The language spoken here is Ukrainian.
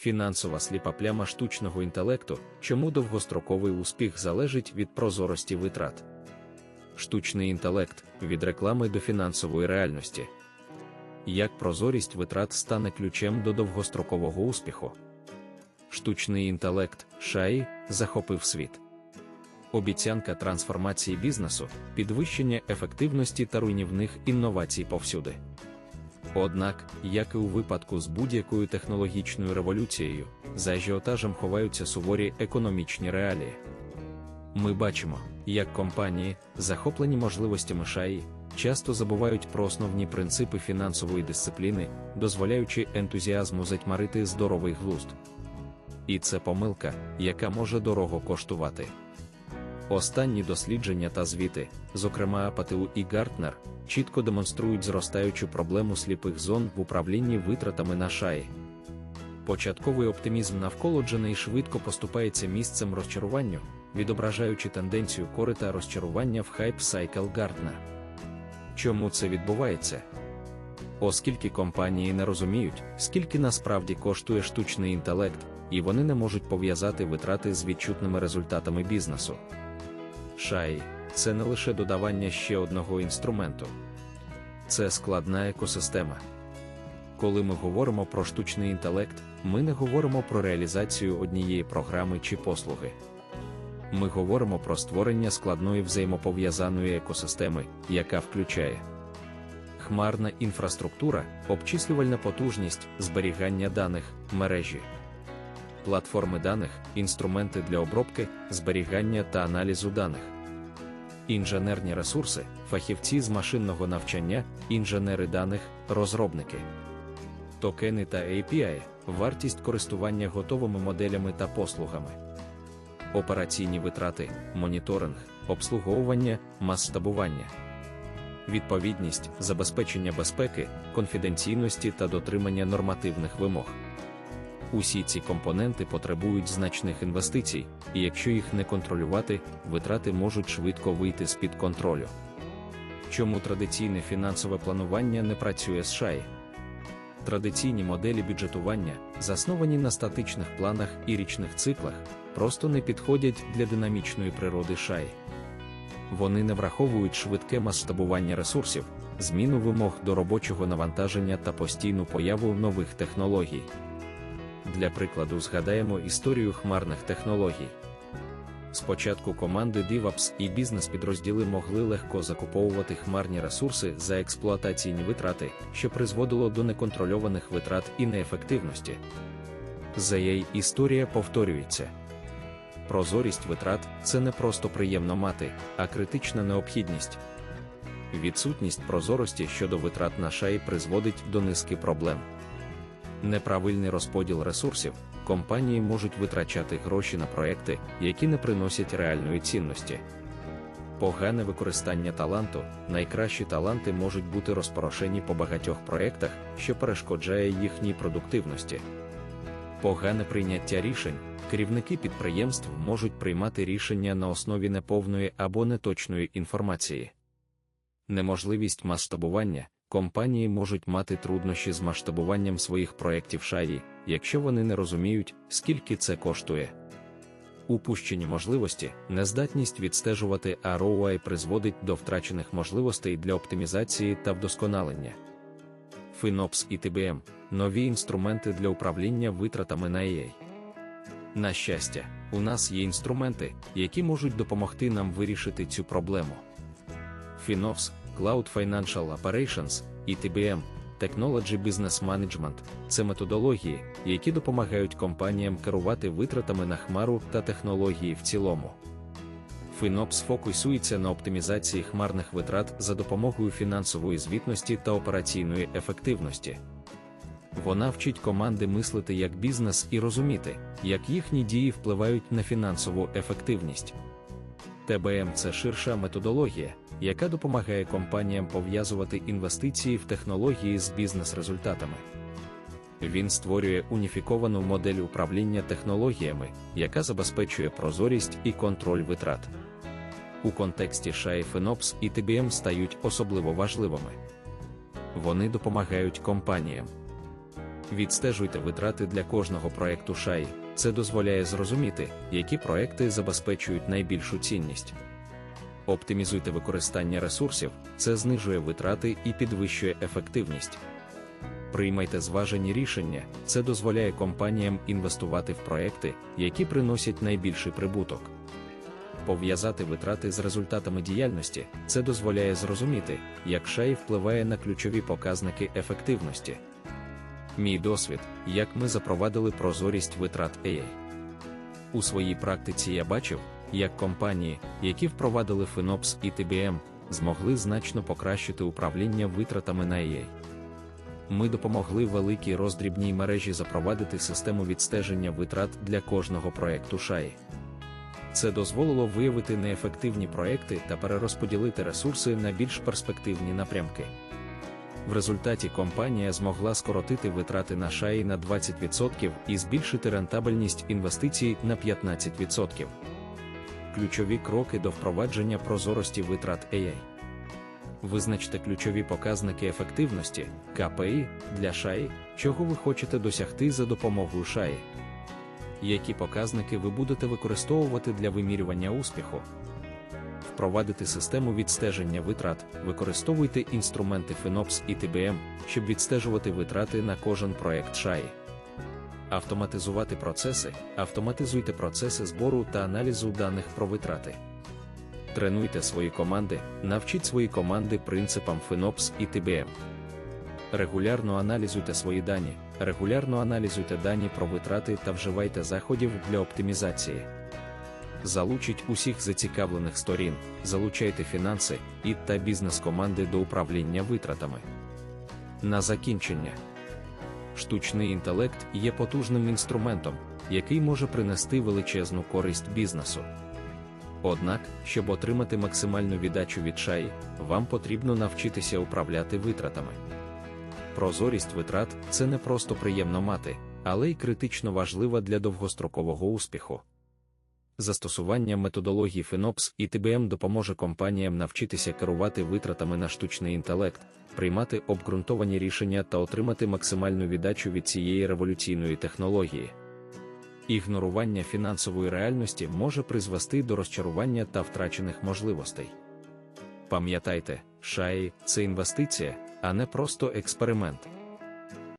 фінансова сліпа пляма штучного інтелекту, чому довгостроковий успіх залежить від прозорості витрат. Штучний інтелект від реклами до фінансової реальності. Як прозорість витрат стане ключем до довгострокового успіху? Штучний інтелект шаї захопив світ. Обіцянка трансформації бізнесу, підвищення ефективності та руйнівних інновацій повсюди. Однак, як і у випадку з будь-якою технологічною революцією, за ажіотажем ховаються суворі економічні реалії. Ми бачимо, як компанії, захоплені можливостями шаї, часто забувають про основні принципи фінансової дисципліни, дозволяючи ентузіазму затьмарити здоровий глузд. І це помилка, яка може дорого коштувати. Останні дослідження та звіти, зокрема АПТУ і Гартнер, чітко демонструють зростаючу проблему сліпих зон в управлінні витратами на шаї. Початковий оптимізм навколо Дженей швидко поступається місцем розчаруванню, відображаючи тенденцію корита розчарування в хайп Сайкл Гартнер. Чому це відбувається? Оскільки компанії не розуміють, скільки насправді коштує штучний інтелект, і вони не можуть пов'язати витрати з відчутними результатами бізнесу. Шаї це не лише додавання ще одного інструменту, це складна екосистема. Коли ми говоримо про штучний інтелект, ми не говоримо про реалізацію однієї програми чи послуги. Ми говоримо про створення складної взаємопов'язаної екосистеми, яка включає хмарна інфраструктура, обчислювальна потужність, зберігання даних, мережі, платформи даних, інструменти для обробки, зберігання та аналізу даних, інженерні ресурси, фахівці з машинного навчання, інженери даних, розробники, токени та API, вартість користування готовими моделями та послугами. Операційні витрати, моніторинг, обслуговування, масштабування, відповідність, забезпечення безпеки, конфіденційності та дотримання нормативних вимог. Усі ці компоненти потребують значних інвестицій, і якщо їх не контролювати, витрати можуть швидко вийти з-під контролю. Чому традиційне фінансове планування не працює з шаї? Традиційні моделі бюджетування, засновані на статичних планах і річних циклах, просто не підходять для динамічної природи шаї. Вони не враховують швидке масштабування ресурсів, зміну вимог до робочого навантаження та постійну появу нових технологій. Для прикладу, згадаємо історію хмарних технологій. Спочатку команди DevOps і бізнес-підрозділи могли легко закуповувати хмарні ресурси за експлуатаційні витрати, що призводило до неконтрольованих витрат і неефективності. За її історія повторюється. Прозорість витрат це не просто приємно мати, а критична необхідність. Відсутність прозорості щодо витрат на шаї призводить до низки проблем. Неправильний розподіл ресурсів, компанії можуть витрачати гроші на проекти, які не приносять реальної цінності. Погане використання таланту, найкращі таланти можуть бути розпорошені по багатьох проєктах, що перешкоджає їхній продуктивності. Погане прийняття рішень, керівники підприємств можуть приймати рішення на основі неповної або неточної інформації. Неможливість масштабування компанії можуть мати труднощі з масштабуванням своїх проєктів шаї, якщо вони не розуміють, скільки це коштує. Упущені можливості, нездатність відстежувати ROI призводить до втрачених можливостей для оптимізації та вдосконалення. FinOps і TBM нові інструменти для управління витратами на EA. На щастя, у нас є інструменти, які можуть допомогти нам вирішити цю проблему. FinOps Cloud Financial Operations і TBM Technology Business Management це методології, які допомагають компаніям керувати витратами на хмару та технології в цілому. FinOps фокусується на оптимізації хмарних витрат за допомогою фінансової звітності та операційної ефективності. Вона вчить команди мислити як бізнес і розуміти, як їхні дії впливають на фінансову ефективність. ТБМ це ширша методологія, яка допомагає компаніям пов'язувати інвестиції в технології з бізнес-результатами. Він створює уніфіковану модель управління технологіями, яка забезпечує прозорість і контроль витрат. У контексті SHA FinOps і TBM стають особливо важливими. Вони допомагають компаніям Відстежуйте витрати для кожного проекту шаї. Це дозволяє зрозуміти, які проекти забезпечують найбільшу цінність. Оптимізуйте використання ресурсів, це знижує витрати і підвищує ефективність. Приймайте зважені рішення, це дозволяє компаніям інвестувати в проекти, які приносять найбільший прибуток. Пов'язати витрати з результатами діяльності це дозволяє зрозуміти, як шай впливає на ключові показники ефективності. Мій досвід, як ми запровадили прозорість витрат AI. У своїй практиці я бачив, як компанії, які впровадили FinOps і TBM, змогли значно покращити управління витратами на AI. Ми допомогли великій роздрібній мережі запровадити систему відстеження витрат для кожного проекту шаї. Це дозволило виявити неефективні проекти та перерозподілити ресурси на більш перспективні напрямки. В результаті компанія змогла скоротити витрати на шаї на 20% і збільшити рентабельність інвестицій на 15%. Ключові кроки до впровадження прозорості витрат AI. Визначте ключові показники ефективності КПІ для шаї, чого ви хочете досягти за допомогою шаї. Які показники ви будете використовувати для вимірювання успіху? Впровадити систему відстеження витрат, використовуйте інструменти FinOps і TBM, щоб відстежувати витрати на кожен проект шаї. Автоматизувати процеси, автоматизуйте процеси збору та аналізу даних про витрати. Тренуйте свої команди, навчіть свої команди принципам FinOps і TBM. Регулярно аналізуйте свої дані, регулярно аналізуйте дані про витрати та вживайте заходів для оптимізації. Залучіть усіх зацікавлених сторін, залучайте фінанси і та бізнес-команди до управління витратами. На закінчення. Штучний інтелект є потужним інструментом, який може принести величезну користь бізнесу. Однак, щоб отримати максимальну віддачу від шаї, вам потрібно навчитися управляти витратами. Прозорість витрат це не просто приємно мати, але й критично важлива для довгострокового успіху. Застосування методології FinOps і TBM допоможе компаніям навчитися керувати витратами на штучний інтелект, приймати обґрунтовані рішення та отримати максимальну віддачу від цієї революційної технології. Ігнорування фінансової реальності може призвести до розчарування та втрачених можливостей. Пам'ятайте, шаї це інвестиція, а не просто експеримент.